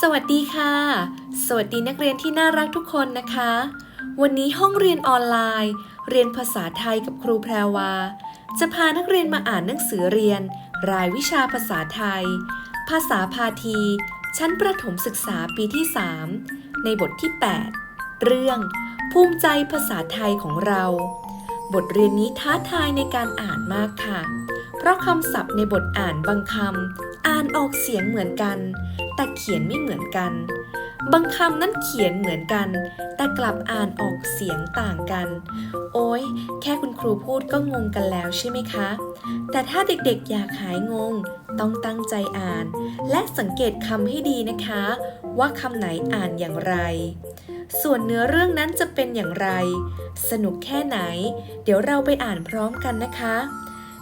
สวัสดีค่ะ สวัสดีนักเรียนที่น่ารักทุกคนนะคะ วันนี้ห้องเรียนออนไลน์ เรียนภาษาไทยกับครูแพรวา จะพานักเรียนมาอ่านหนังสือเรียน รายวิชาภาษาไทย ภาษาพาที ชั้นประถมศึกษาปีที่ 3 ในบทที่ 8 เรื่อง ภูมิใจภาษาไทยของเรา บทเรียนนี้ท้าทายในการอ่านมากค่ะ เพราะคำศัพท์ในบทอ่านบางคำอ่านออกเสียงเหมือนกัน แต่เขียนไม่เหมือนกัน บางคำนั้นเขียนเหมือนกัน แต่กลับอ่านออกเสียงต่างกัน โอ้ยแค่คุณครูพูดก็งงกันแล้วใช่ไหมคะ แต่ถ้าเด็กๆอยากหายงง ต้องตั้งใจอ่าน และสังเกตคำให้ดีนะคะ ว่าคำไหนอ่านอย่างไร ส่วนเนื้อเรื่องนั้นจะเป็นอย่างไร สนุกแค่ไหน เดี๋ยวเราไปอ่านพร้อมกันนะคะ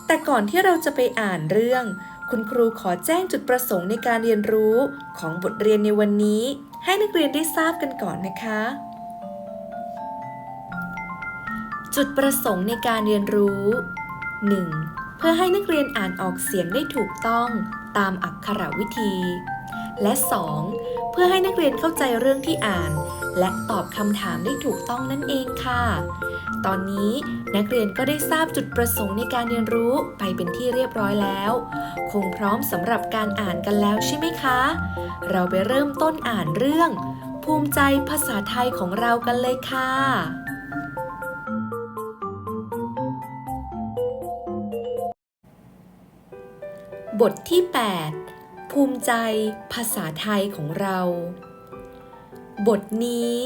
แต่ก่อนที่เราจะไปอ่านเรื่อง คุณครูขอแจ้งจุดประสงค์ในการเรียนรู้ของบทเรียนในวันนี้ ให้นักเรียนได้ทราบกันก่อนนะคะ จุดประสงค์ในการเรียนรู้ 1. เพื่อให้นักเรียนอ่านออกเสียงได้ถูกต้องตามอักขรวิธี และ 2. เพื่อให้นักเรียนเข้าใจเรื่องที่อ่าน และตอบคำถามได้ถูกต้องนั่นเองค่ะ ตอนนี้นักเรียนก็ได้ทราบจุดประสงค์ในการเรียนรู้ไปเป็นที่เรียบร้อยแล้ว คงพร้อมสำหรับการอ่านกันแล้วใช่ไหมคะ เราไปเริ่มต้นอ่านเรื่อง ภูมิใจภาษาไทยของเรากันเลยค่ะบทที่ 8 ภูมิใจภาษาไทยของเรา บทนี้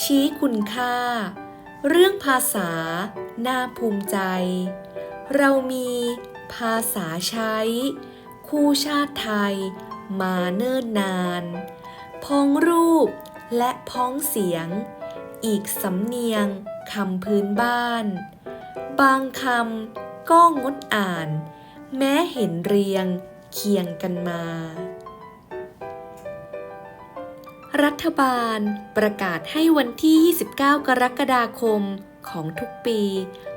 ชี้คุณค่า เรื่องภาษา น่าภูมิใจ เรามีภาษาใช้ คู่ชาติไทย มาเนิ่นนาน พ้องรูปและพ้องเสียง อีกสำเนียงคำพื้นบ้าน บางคำก็งดอ่าน แม้เห็นเรียงเคียงกันมา รัฐบาลประกาศให้วันที่ 29 กรกฎาคมของทุกปี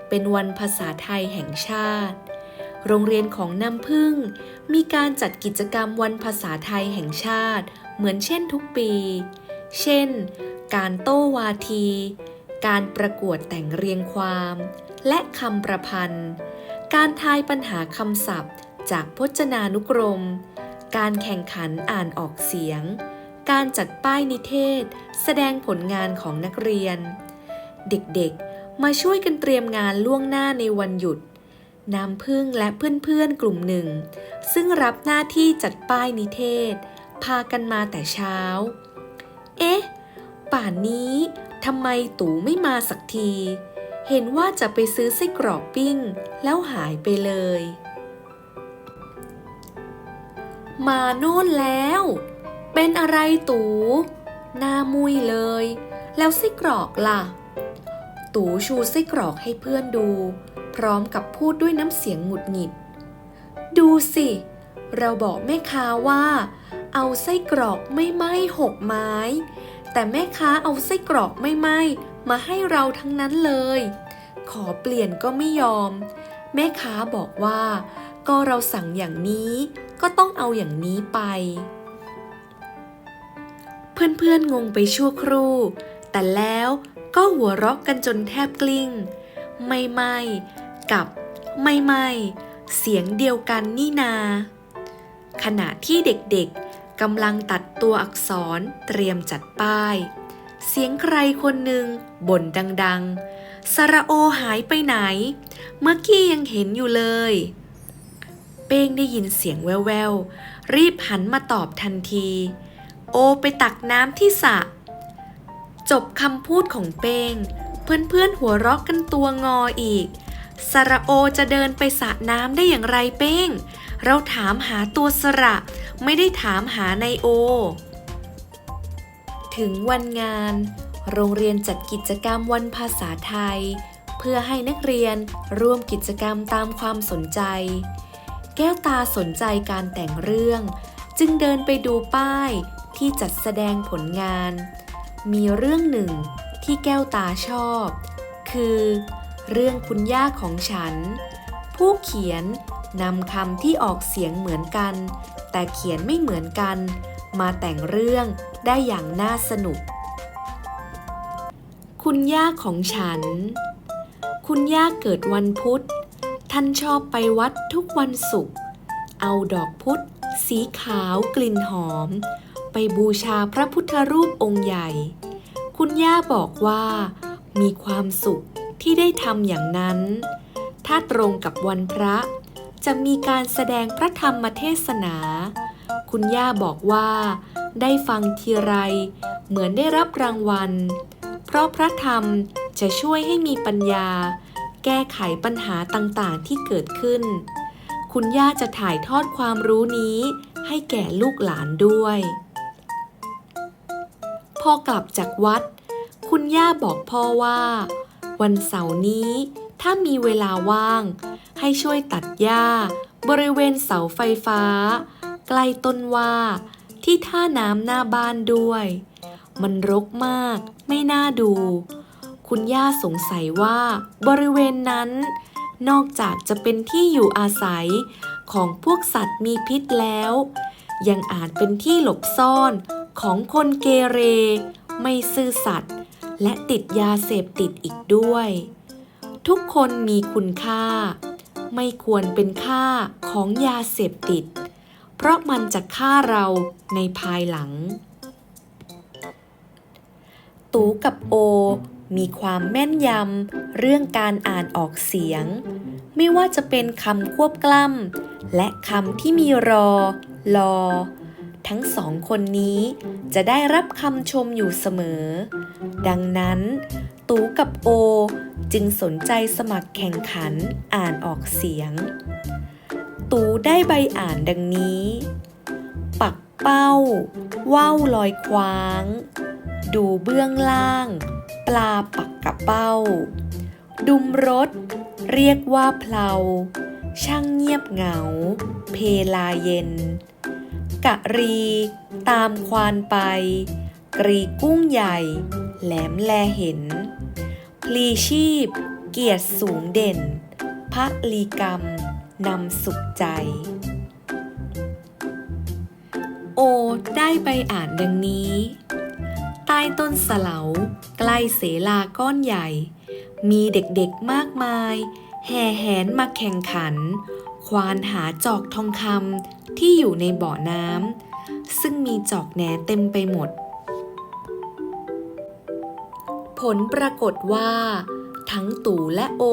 เป็นวันภาษาไทยแห่งชาติ โรงเรียนของน้ำพึ่ง มีการจัดกิจกรรมวันภาษาไทยแห่งชาติ เหมือนเช่นทุกปี เช่น การโต้วาที การประกวดแต่งเรียงความ และคำประพันธ์ การทายปัญหาคำศัพท์ จากพจนานุกรม การแข่งขันอ่านออกเสียง การจัดป้ายนิเทศ แสดงผลงานของนักเรียน เด็กๆ มาช่วยกันเตรียมงานล่วงหน้าในวันหยุด น้ำพึ่งและเพื่อนๆกลุ่มหนึ่ง ซึ่งรับหน้าที่จัดป้ายนิเทศ พากันมาแต่เช้า เอ๊ะ ป่านนี้ทำไมตู่ไม่มาสักที เห็นว่าจะไปซื้อไส้กรอกปิ้ง แล้วหายไปเลย มาโน่นแล้ว เป็นอะไรตูหน้ามุยเลย แล้วไส้กรอกล่ะ ตูชูไส้กรอกให้เพื่อนดู พร้อมกับพูดด้วยน้ำเสียงหงุดหงิด ดูสิ เราบอกแม่ค้าว่า เอาไส้กรอกไม่ไหม้หกไม้ แต่แม่ค้าเอาไส้กรอกไม่ไหม้มาให้เราทั้งนั้นเลย ขอเปลี่ยนก็ไม่ยอม แม่ค้าบอกว่า ก็เราสั่งอย่างนี้ ก็ต้องเอาอย่างนี้ไป เพื่อนๆงงไปชั่วครู่ แต่แล้วก็หัวเราะกันจนแทบกลิ้ง ไม่ไม่กับไม่ไม่เสียงเดียวกันนี่นา ขณะที่เด็กๆกำลังตัดตัวอักษรเตรียมจัดป้าย เสียงใครคนหนึ่งบ่นดังๆสระโอหายไปไหน เมื่อกี้ยังเห็นอยู่เลย เป้งได้ยินเสียงแว่วๆ รีบหันมาตอบทันที โอไปตักน้ำที่สระจบคำพูดของเป้ง เพื่อนๆหัวเราะกันตัวงออีกสระโอจะเดินไปสระน้ำได้อย่างไรเป้ง เราถามหาตัวสระ ไม่ได้ถามหานายโอ ถึงวันงาน โรงเรียนจัดกิจกรรมวันภาษาไทย เพื่อให้นักเรียนร่วมกิจกรรมตามความสนใจ แก้วตาสนใจการแต่งเรื่อง จึงเดินไปดูป้าย ที่จัดแสดงผลงาน มีเรื่องหนึ่งที่แก้วตาชอบ คือ เรื่องคุณย่าของฉัน ผู้เขียนนำคำที่ออกเสียงเหมือนกัน แต่เขียนไม่เหมือนกัน มาแต่งเรื่องได้อย่างน่าสนุก คุณย่าของฉัน คุณย่าเกิดวันพุธ ท่านชอบไปวัดทุกวันศุกร์เอาดอกพุธสีขาวกลิ่นหอม ไปบูชาพระพุทธรูปองค์ใหญ่ คุณย่าบอกว่า มีความสุขที่ได้ทำอย่างนั้น ถ้าตรงกับวันพระ จะมีการแสดงพระธรรมเทศนา คุณย่าบอกว่า ได้ฟังทีไร เหมือนได้รับรางวัล เพราะพระธรรมจะช่วยให้มีปัญญา แก้ไขปัญหาต่างๆที่เกิดขึ้น คุณย่าจะถ่ายทอดความรู้นี้ให้แก่ลูกหลานด้วย พอกลับจากวัด คุณย่าบอกพ่อว่า วันเสาร์นี้ ถ้ามีเวลาว่าง ให้ช่วยตัดหญ้า บริเวณเสาไฟฟ้า ใกล้ต้นว่าที่ท่าน้ำหน้าบ้านด้วย มันรกมาก ไม่น่าดู คุณย่าสงสัยว่า บริเวณนั้น นอกจากจะเป็นที่อยู่อาศัยของพวกสัตว์มีพิษแล้ว ยังอาจเป็นที่หลบซ่อน ของคนเกเร ไม่ซื่อสัตย์และติดยาเสพติดอีกด้วย ทุกคนมีคุณค่า ไม่ควรเป็นค่าของยาเสพติด เพราะมันจะฆ่าเราในภายหลัง ตูกับโอ มีความแม่นยำเรื่องการอ่านออกเสียง ไม่ว่าจะเป็นคำควบกล้ำและคำที่มีรอ ลอ ทั้งสองคนนี้จะได้รับคำชมอยู่เสมอ ดังนั้น ตูกับโอจึงสนใจสมัครแข่งขันอ่านออกเสียง ตูได้ใบอ่านดังนี้ ปักเป้า ว่าวลอยคว้าง ดูเบื้องล่าง ปลาปักกับเป้า ดุมรถ เรียกว่าเพลา ช่างเงียบเหงา เพลาเย็น กะรี ตามควานไป กรีกุ้งใหญ่ แหลมแลเห็น พลีชีพ เกียรติสูงเด่น พระลีกรรม นำสุขใจ โอได้ไปอ่านดังนี้ ใต้ต้นสะเหลาใกล้เสลาก้อนใหญ่ มีเด็กๆมากมาย แห่แหนมาแข่งขัน ควานหาจอกทองคำที่อยู่ในบ่อน้ำซึ่งมีจอกแหนเต็มไปหมด ผลปรากฏว่า ทั้งตู่และโอ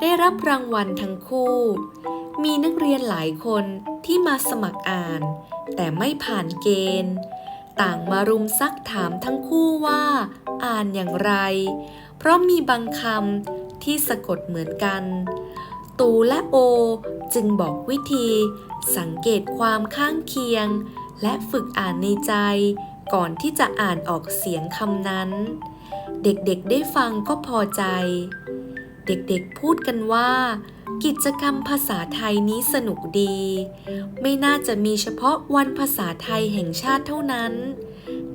ได้รับรางวัลทั้งคู่ มีนักเรียนหลายคนที่มาสมัครอ่าน แต่ไม่ผ่านเกณฑ์ ต่างมารุมซักถามทั้งคู่ว่า อ่านอย่างไร เพราะมีบางคำที่สะกดเหมือนกัน ตูและโอ จึงบอกวิธี สังเกตความข้างเคียง และฝึกอ่านในใจ ก่อนที่จะอ่านออกเสียงคำนั้น เด็กๆได้ฟังก็พอใจ เด็กๆพูดกันว่า กิจกรรมภาษาไทยนี้สนุกดี ไม่น่าจะมีเฉพาะวันภาษาไทยแห่งชาติเท่านั้น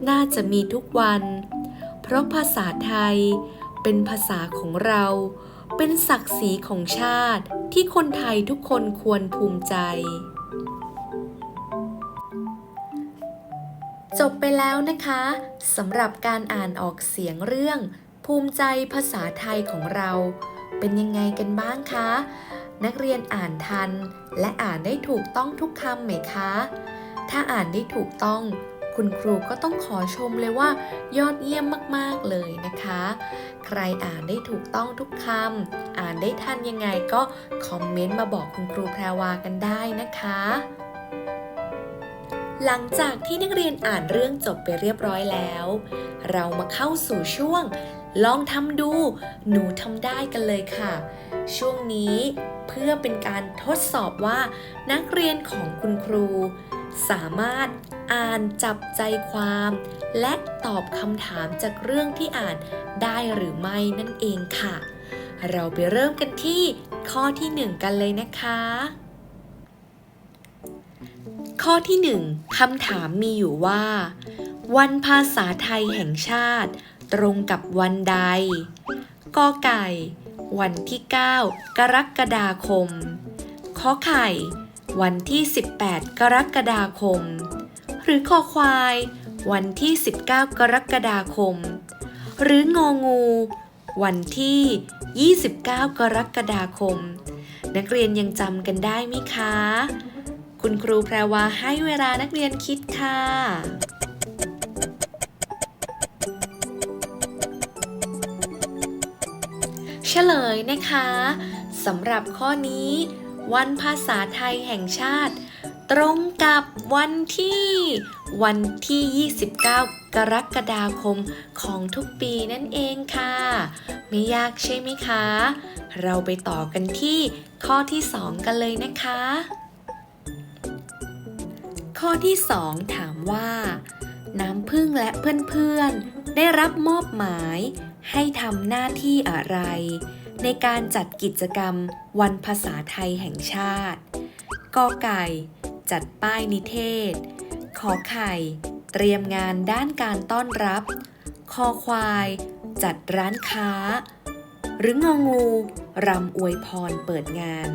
น่าจะมีทุกวัน เพราะภาษาไทยเป็นภาษาของเรา เป็นศักดิ์ศรีของชาติที่คนไทยทุกคนควรภูมิใจ จบไปแล้วนะคะสำหรับการอ่านออกเสียงเรื่อง ภูมิใจภาษาไทยของเรา เป็นยังไงกันบ้างคะ นักเรียนอ่านทัน และอ่านได้ถูกต้องทุกคำไหมคะ ถ้าอ่านได้ถูกต้อง คุณครูก็ต้องขอชมเลยว่ายอดเยี่ยมมากๆเลยนะคะ ใครอ่านได้ถูกต้องทุกคำอ่านได้ทันยังไงก็คอมเมนต์มาบอกคุณครูแพรวากันได้นะคะหลังจากที่นักเรียนอ่านเรื่องจบไปเรียบร้อยแล้ว เรามาเข้าสู่ช่วง ลองทำดู หนูทำได้กันเลยค่ะ ช่วงนี้เพื่อเป็นการทดสอบว่า นักเรียนของคุณครู สามารถอ่านจับใจความ และตอบคำถามจากเรื่องที่อ่านได้หรือไม่นั่นเองค่ะ เราไปเริ่มกันที่ข้อที่หนึ่งกันเลยนะคะ ข้อที่หนึ่งคำถามมีอยู่ว่า วันภาษาไทยแห่งชาติ ตรงกับวันใดกอไก่ วันที่ 9 กรกฎาคมขอไข่ วันที่ 18 กรกฎาคม หรือคอควาย วันที่ 19 กรกฎาคม หรืององู วันที่ 29 กรกฎาคม นักเรียนยังจำกันได้ไหมคะ คุณครูแพรวาให้เวลานักเรียนคิดค่ะเฉลยนะคะสำหรับข้อนี้ วันภาษาไทยแห่งชาติ ตรงกับวันที่ วันที่ 29 กรกฎาคมของทุกปีนั่นเองค่ะ ไม่ยากใช่ไหมคะ เราไปต่อกันที่ข้อที่ 2 กันเลยนะคะ ข้อที่ 2 ถามว่า น้ำพึ่งและเพื่อนๆ ได้รับมอบหมาย ให้ทำหน้าที่อะไร ในการจัดกิจกรรมวันภาษาไทยแห่งชาติ กอไก่ จัดป้ายนิเทศ ขอไข่ เตรียมงานด้านการต้อนรับ คอควาย จัดร้านค้า หรืององู รำอวยพรเปิดงาน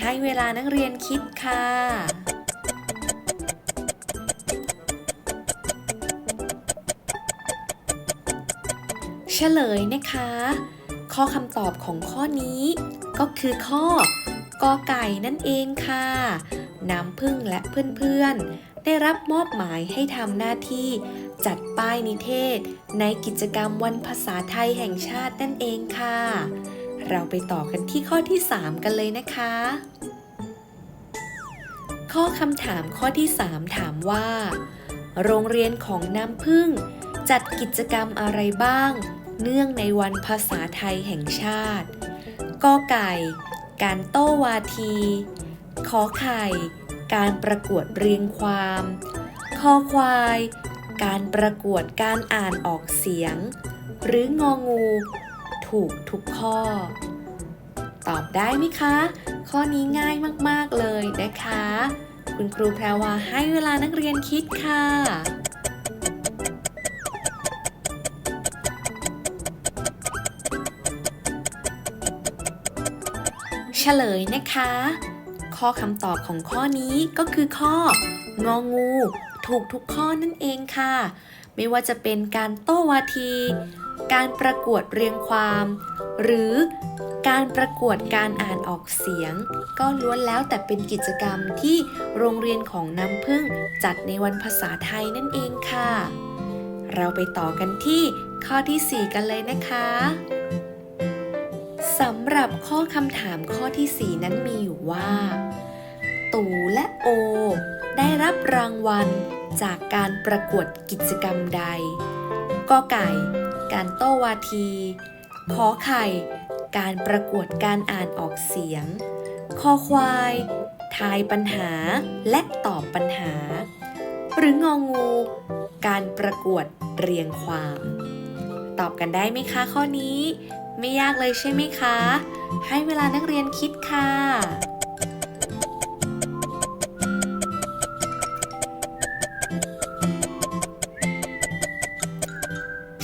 ให้เวลานักเรียนคิดค่ะเฉลยนะคะ ข้อคำตอบของข้อนี้ก็คือข้อกอไก่นั่นเองค่ะ น้ำพึ่งและเพื่อนๆ ได้รับมอบหมายให้ทำหน้าที่จัดป้ายนิเทศ ในกิจกรรมวันภาษาไทยแห่งชาตินั่นเองค่ะ เราไปต่อกันที่ข้อที่ 3 กันเลยนะคะ ข้อคำถามข้อที่ 3 ถามว่า โรงเรียนของน้ำพึ่ง จัดกิจกรรมอะไรบ้าง เนื่องในวันภาษาไทยแห่งชาติ กอไก่ การโต้วาที ขอไข่ การประกวดเรียงความ คอควาย การประกวดการอ่านออกเสียง หรืององู ถูกทุกข้อ ตอบได้ไหมคะ ข้อนี้ง่ายมาก ๆ เลยนะคะ คุณครูแพรวาให้เวลานักเรียนคิดค่ะ ลยนะคะ ข้อคำตอบของข้อนี้ก็คือข้อ งองู ถูกทุกข้อนั่นเองค่ะ ไม่ว่าจะเป็นการโต้วาที การประกวดเรียงความ หรือการประกวดการอ่านออกเสียง ก็ล้วนแล้วแต่เป็นกิจกรรมที่โรงเรียนของน้ำพึ่งจัดในวันภาษาไทยนั่นเองค่ะ เราไปต่อกันที่ข้อทีสี่4 กันเลยนะคะ สำหรับข้อคำถามข้อที่ 4 นั้นมีอยู่ว่า ตู่และโอ ได้รับรางวัลจากการประกวดกิจกรรมใดกอไก่ การโต้วาที ขอไข่ การประกวดการอ่านออกเสียง คอควาย ทายปัญหาและตอบปัญหา หรืององู การประกวดเรียงความ ตอบกันได้ไหมคะข้อนี้ ไม่ยากเลยใช่ไหมคะ ให้เวลานักเรียนคิดค่ะ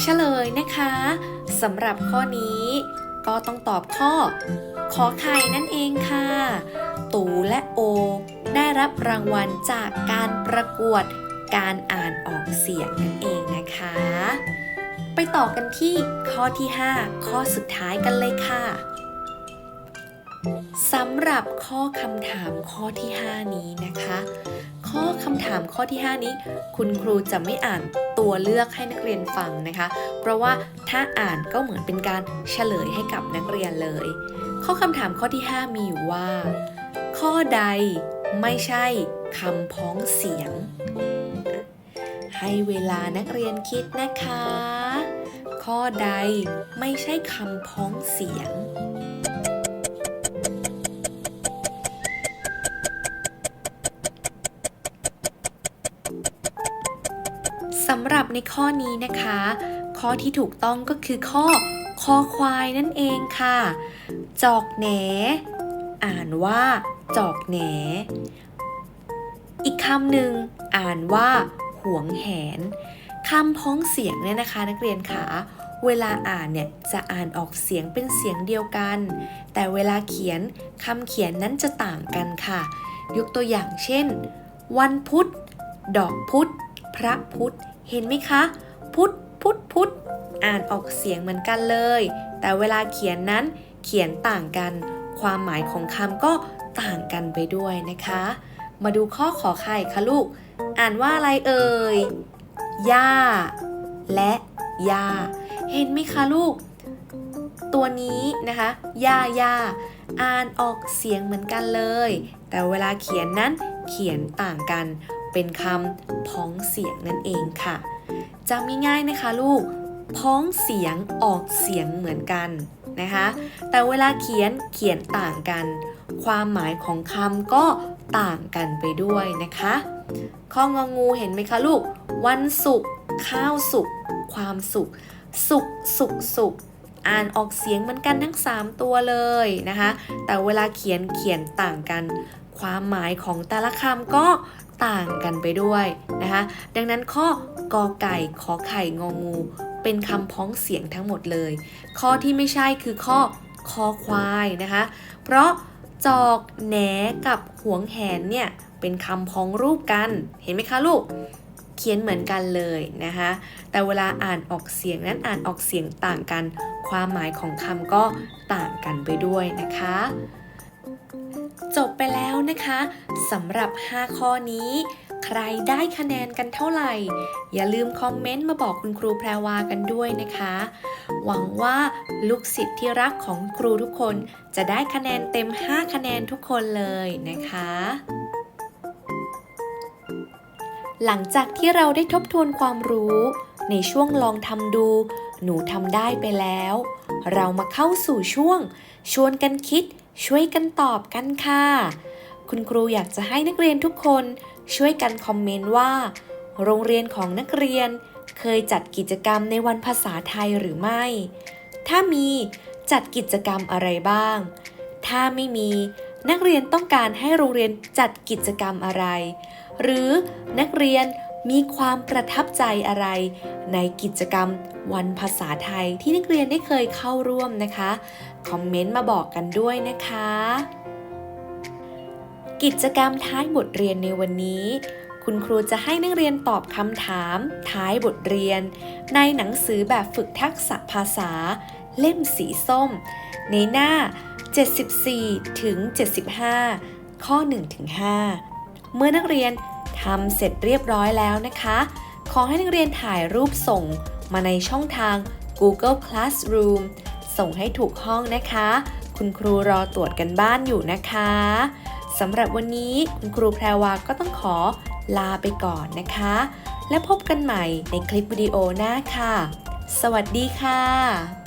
เฉลยนะคะสำหรับข้อนี้ก็ต้องตอบข้อ ขอไข่นั่นเองค่ะ ตูและโอ ได้รับรางวัลจากการประกวดการอ่านออกเสียงนั่นเองนะคะ ไปต่อกันที่ข้อที่ 5 ข้อสุดท้ายกันเลยค่ะสำหรับข้อคำถามข้อที่ 5 นี้นะคะ ข้อคำถามข้อที่ 5 นี้ คุณครูจะไม่อ่านตัวเลือกให้นักเรียนฟังนะคะ เพราะว่าถ้าอ่านก็เหมือนเป็นการเฉลยให้กับนักเรียนเลย ข้อคำถามข้อที่ 5 มีอยู่ว่า ข้อใดไม่ใช่คำพ้องเสียง ให้เวลานักเรียนคิดนะคะ ข้อใดไม่ใช่คำพ้องเสียง สำหรับในข้อนี้นะคะ ข้อที่ถูกต้องก็คือข้อคอควายนั่นเองค่ะ จอกแหน อ่านว่า จอกแหน อีกคำหนึ่งอ่านว่า หวงแหนคำพ้องเสียงเนี่ยนะคะ นักเรียนคะเวลาอ่านเนี่ยจะอ่านออกเสียงเป็นเสียงเดียวกัน แต่เวลาเขียนคำเขียนนั้นจะต่างกันค่ะ ยกตัวอย่างเช่น วันพุธ ดอกพุธ พระพุธ เห็นไหมคะ พุธพุธพุธอ่านออกเสียงเหมือนกันเลย แต่เวลาเขียนนั้นเขียนต่างกัน ความหมายของคำก็ต่างกันไปด้วยนะคะ มาดูข้อขอไข่ค่ะลูก อ่านว่าอะไรเอ่ยย่าและยา เห็นไหมคะลูก ตัวนี้นะคะยายาอ่านออกเสียงเหมือนกันเลย แต่เวลาเขียนนั้นเขียนต่างกัน เป็นคำพ้องเสียงนั่นเองค่ะจำง่ายๆนะคะลูก พ้องเสียงออกเสียงเหมือนกันนะคะ แต่เวลาเขียนเขียนต่างกัน ความหมายของคำก็ต่างกันไปด้วยนะคะ ข้ององูเห็นไหมคะลูก วันศุกข้าวสุกความสุข สุขสุขสุขอ่านออกเสียงเหมือนกันทั้ง 3 ตัวเลยนะคะ แต่เวลาเขียนเขียนต่างกัน ความหมายของแต่ละคำก็ต่างกันไปด้วยนะคะ ดังนั้นข้อกอไก่ขอไข่งองู เป็นคำพ้องเสียงทั้งหมดเลย ข้อที่ไม่ใช่คือข้อคอควายนะคะ เพราะจอกแหนกับหวงแหนเนี่ย เป็นคำพ้องรูปกัน เห็นไหมคะลูก เขียนเหมือนกันเลยนะคะ แต่เวลาอ่านออกเสียงนั้นอ่านออกเสียงต่างกัน ความหมายของคำก็ต่างกันไปด้วยนะคะ จบไปแล้วนะคะสำหรับ 5 ข้อนี้ใครได้คะแนนกันเท่าไหร่ อย่าลืมคอมเมนต์มาบอกคุณครูแพรวากันด้วยนะคะ หวังว่าลูกศิษย์ที่รักของครูทุกคนจะได้คะแนนเต็ม 5 คะแนนทุกคนเลยนะคะ หลังจากที่เราได้ทบทวนความรู้ ในช่วงลองทำดู หนูทำได้ไปแล้ว เรามาเข้าสู่ช่วง ชวนกันคิด ช่วยกันตอบกันค่ะ คุณครูอยากจะให้นักเรียนทุกคนช่วยกันคอมเมนต์ว่า โรงเรียนของนักเรียน เคยจัดกิจกรรมในวันภาษาไทยหรือไม่ ถ้ามีจัดกิจกรรมอะไรบ้าง ถ้าไม่มี นักเรียนต้องการให้โรงเรียนจัดกิจกรรมอะไร หรือนักเรียนมีความประทับใจอะไร ในกิจกรรมวันภาษาไทยที่นักเรียนได้เคยเข้าร่วมนะคะ คอมเมนต์มาบอกกันด้วยนะคะ กิจกรรมท้ายบทเรียนในวันนี้ คุณครูจะให้นักเรียนตอบคำถาม ท้ายบทเรียน ในหนังสือแบบฝึกทักษะภาษา เล่มสีส้ม ในหน้า 74 ถึง 75 ข้อ 1 ถึง 5 เมื่อนักเรียนทำเสร็จเรียบร้อยแล้วนะคะ ขอให้นักเรียนถ่ายรูปส่งมาในช่องทาง Google Classroom ส่งให้ถูกห้องนะคะ คุณครูรอตรวจกันบ้านอยู่นะคะสำหรับวันนี้คุณครูแพรวาก็ต้องขอลาไปก่อนนะคะ และพบกันใหม่ในคลิปวิดีโอหน้าค่ะ สวัสดีค่ะ